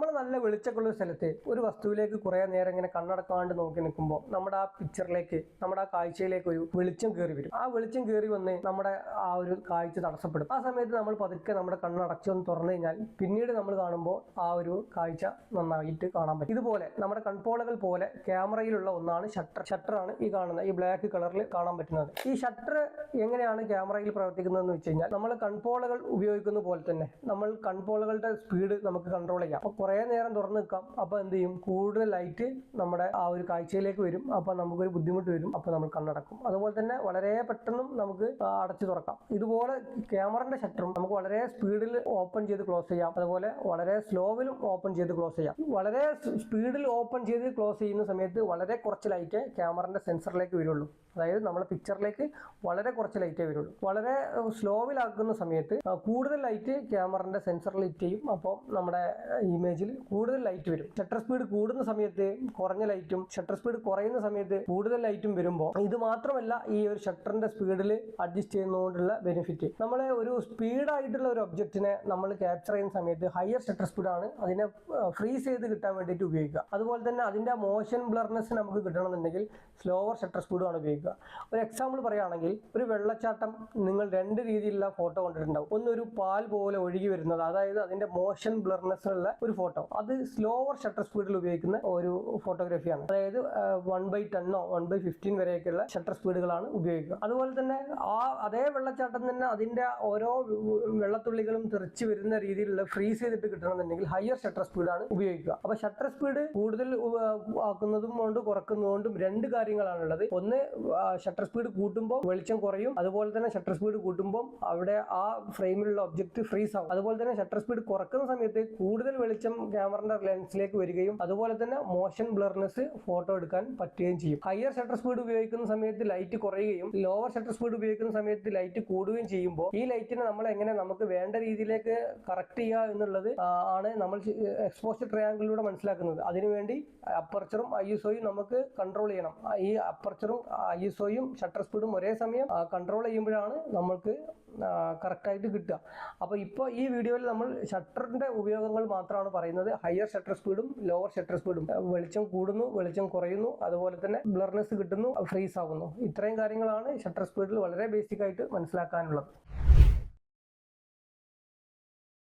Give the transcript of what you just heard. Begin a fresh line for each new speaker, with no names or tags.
നമ്മൾ നല്ല വെളിച്ചമുള്ള ഒരു സ്ഥലത്ത് ഒരു വസ്തുവിലേക്ക് കുറേ നേരം ഇങ്ങനെ കണ്ണടക്കാണ്ട് നോക്കി നിൽക്കുമ്പോൾ നമ്മുടെ ആ പിക്ചറിലേക്ക് നമ്മുടെ ആ കാഴ്ചയിലേക്ക് ഒരു വെളിച്ചം കയറി വരും. ആ വെളിച്ചം കയറി വന്ന് നമ്മുടെ ആ ഒരു കാഴ്ച തടസ്സപ്പെടും. ആ സമയത്ത് നമ്മൾ പതുക്കെ നമ്മുടെ കണ്ണടച്ചൊന്ന് തുറന്നു കഴിഞ്ഞാൽ പിന്നീട് നമ്മൾ കാണുമ്പോൾ ആ ഒരു കാഴ്ച നന്നായിട്ട് കാണാൻ പറ്റും. ഇതുപോലെ നമ്മുടെ കൺപോളകൾ പോലെ ക്യാമറയിലുള്ള ഒന്നാണ് ഷട്ടർ. ഷട്ടറാണ് ഈ കാണുന്നത്. ഈ ബ്ലാക്ക് കളറിൽ കാണാൻ പറ്റുന്നത്. ഈ ഷട്ടർ എങ്ങനെയാണ് ക്യാമറയിൽ പ്രവർത്തിക്കുന്നതെന്ന് വെച്ച് കഴിഞ്ഞാൽ നമ്മൾ കൺപോളകൾ ഉപയോഗിക്കുന്ന പോലെ തന്നെ നമ്മൾ കൺപോളകളുടെ സ്പീഡ് നമുക്ക് കൺട്രോൾ ചെയ്യാം. അപ്പോൾ കുറേ നേരം തുറന്ന് നിൽക്കാം. അപ്പോൾ എന്ത് ചെയ്യും? കൂടുതൽ ലൈറ്റ് നമ്മുടെ ആ ഒരു കാഴ്ചയിലേക്ക് വരും. അപ്പോൾ നമുക്കൊരു ബുദ്ധിമുട്ട് വരും. അപ്പോൾ നമ്മൾ കണ്ണടക്കും. അതുപോലെ തന്നെ വളരെ പെട്ടെന്നും നമുക്ക് അടച്ചു തുറക്കാം. ഇതുപോലെ ക്യാമറന്റെ ഷട്ടറും നമുക്ക് വളരെ സ്പീഡിൽ ഓപ്പൺ ചെയ്ത് ക്ലോസ് ചെയ്യാം. അതുപോലെ വളരെ സ്ലോവിലും ഓപ്പൺ ചെയ്ത് ക്ലോസ് ചെയ്യാം. വളരെ സ്പീഡിൽ ഓപ്പൺ ചെയ്ത് ക്ലോസ് ചെയ്യുന്ന സമയത്ത് വളരെ കുറച്ച് ലൈറ്റ് ക്യാമറന്റെ സെൻസറിലേക്ക് വരുള്ളൂ. അതായത് നമ്മുടെ പിക്ചറിലേക്ക് വളരെ കുറച്ച് ലൈറ്റേ വരുള്ളൂ. വളരെ സ്ലോവിലാക്കുന്ന സമയത്ത് കൂടുതൽ ലൈറ്റ് ക്യാമറന്റെ സെൻസറിൽ ഹിറ്റ് ചെയ്യും. അപ്പോൾ നമ്മുടെ ഇമേജിൽ കൂടുതൽ ലൈറ്റ് വരും. ഷട്ടർ സ്പീഡ് കൂടുന്ന സമയത്ത് കുറഞ്ഞ ലൈറ്റും ഷട്ടർ സ്പീഡ് കുറയുന്ന സമയത്ത് കൂടുതൽ ലൈറ്റും വരുമ്പോൾ ഇത് മാത്രമല്ല ഈ ഒരു ഷട്ടറിന്റെ സ്പീഡിൽ അഡ്ജസ്റ്റ് ചെയ്യുന്നതുകൊണ്ടുള്ള ബെനിഫിറ്റ് നമ്മളെ ഒരു സ്പീഡായിട്ടുള്ള ഒരു ഒബ്ജക്റ്റിനെ നമ്മൾ ക്യാപ്ചർ ചെയ്യുന്ന സമയത്ത് ഹയർ ഷട്ടർ സ്പീഡാണ് അതിനെ ഫ്രീസ് ചെയ്ത് കിട്ടാൻ വേണ്ടിയിട്ട് ഉപയോഗിക്കുക. അതുപോലെ തന്നെ അതിന്റെ മോഷൻ ബ്ലർനെസ് നമുക്ക് കിട്ടണമെന്നുണ്ടെങ്കിൽ സ്ലോവർ ഷട്ടർ സ്പീഡുമാണ് ഉപയോഗിക്കുക. ഒരു എക്സാമ്പിൾ പറയുകയാണെങ്കിൽ ഒരു വെള്ളച്ചാട്ടം നിങ്ങൾ രണ്ട് രീതിയിലുള്ള ഫോട്ടോ കണ്ടിട്ടുണ്ടാവും. ഒന്നൊരു പാൽ പോലെ ഒഴുകി വരുന്നത് അതായത് അതിന്റെ മോഷൻ ബ്ലർനെസ് ഉള്ള ഒരു ഫോട്ടോ അത് സ്ലോവർ ഷട്ടർ സ്പീഡിൽ ഉപയോഗിക്കുന്ന ഒരു ഫോട്ടോഗ്രാഫിയാണ് അതായത് വൺ ബൈ ടെന്നോ വൺ ബൈ ഫിഫ്റ്റീൻ വരെയൊക്കെയുള്ള ഷട്ടർ സ്പീഡുകളാണ് ഉപയോഗിക്കുക. അതുപോലെ തന്നെ ആ അതേ വെള്ളച്ചാട്ടം തന്നെ അതിന്റെ ഓരോ വെള്ളത്തുള്ളികളും തെറിച്ച് വരുന്ന രീതിയിലുള്ള ഫ്രീസ് ചെയ്തിട്ട് കിട്ടണമെന്നുണ്ടെങ്കിൽ ഹയർ ഷട്ടർ സ്പീഡാണ് ഉപയോഗിക്കുക. അപ്പൊ ഷട്ടർ സ്പീഡ് കൂടുതൽ ആക്കുന്നതും കൊണ്ട് കുറക്കുന്നതുകൊണ്ടും രണ്ട് കാര്യങ്ങളാണ് ഉള്ളത് ഒന്ന് ഷട്ടർ സ്പീഡ് കൂട്ടുമ്പോൾ വെളിച്ചം കുറയും. അതുപോലെ തന്നെ ഷട്ടർ സ്പീഡ് കൂട്ടുമ്പോൾ അവിടെ ആ ഫ്രെയിമിലുള്ള ഒബ്ജക്റ്റ് ഫ്രീസ് ആവും. അതുപോലെ തന്നെ ഷട്ടർ സ്പീഡ് കുറക്കുന്ന സമയത്ത് കൂടുതൽ വെളിച്ചം ക്യാമറയുടെ ലെൻസിലേക്ക് വരികയും അതുപോലെ തന്നെ മോഷൻ ബ്ലർനെസ് ഫോട്ടോ എടുക്കാൻ പറ്റുകയും ചെയ്യും. ഹയർ ഷട്ടർ സ്പീഡ് ഉപയോഗിക്കുന്ന സമയത്ത് ലൈറ്റ് കുറയുകയും ലോവർ ഷട്ടർ സ്പീഡ് ഉപയോഗിക്കുന്ന സമയത്ത് ലൈറ്റ് കൂടുകയും ചെയ്യുമ്പോൾ ഈ ലൈറ്റിനെ നമ്മൾ എങ്ങനെ നമുക്ക് വേണ്ട രീതിയിലേക്ക് കറക്റ്റ് ചെയ്യുക എന്നുള്ളത് ആണ് നമ്മൾ എക്സ്പോഷർ ട്രയാങ്കിളിലൂടെ മനസ്സിലാക്കുന്നത്. അതിനുവേണ്ടി അപ്പർച്ചറും ഐ എസ് നമുക്ക് കൺട്രോൾ ചെയ്യണം. ഈ അപ്പർച്ചറും ഐ എസ് ഷട്ടർ സ്പീഡും ഒരേ സമയം കൺട്രോൾ ചെയ്യുമ്പോഴാണ് നമ്മൾക്ക് കറക്റ്റായിട്ട് കിട്ടുക. അപ്പോൾ ഇപ്പോൾ ഈ വീഡിയോയിൽ നമ്മൾ ഷട്ടറിന്റെ ഉപയോഗങ്ങൾ മാത്രമാണ് പറയുന്നത്. ഹയർ ഷട്ടർ സ്പീഡും ലോവർ ഷട്ടർ സ്പീഡും വെളിച്ചം കൂടുന്നു വെളിച്ചം കുറയുന്നു അതുപോലെ തന്നെ ബ്ലർനെസ് കിട്ടുന്നു ഫ്രീസ് ആകുന്നു ഇത്രയും കാര്യങ്ങളാണ് ഷട്ടർ സ്പീഡിൽ വളരെ ബേസിക് ആയിട്ട് മനസ്സിലാക്കാനുള്ളത്.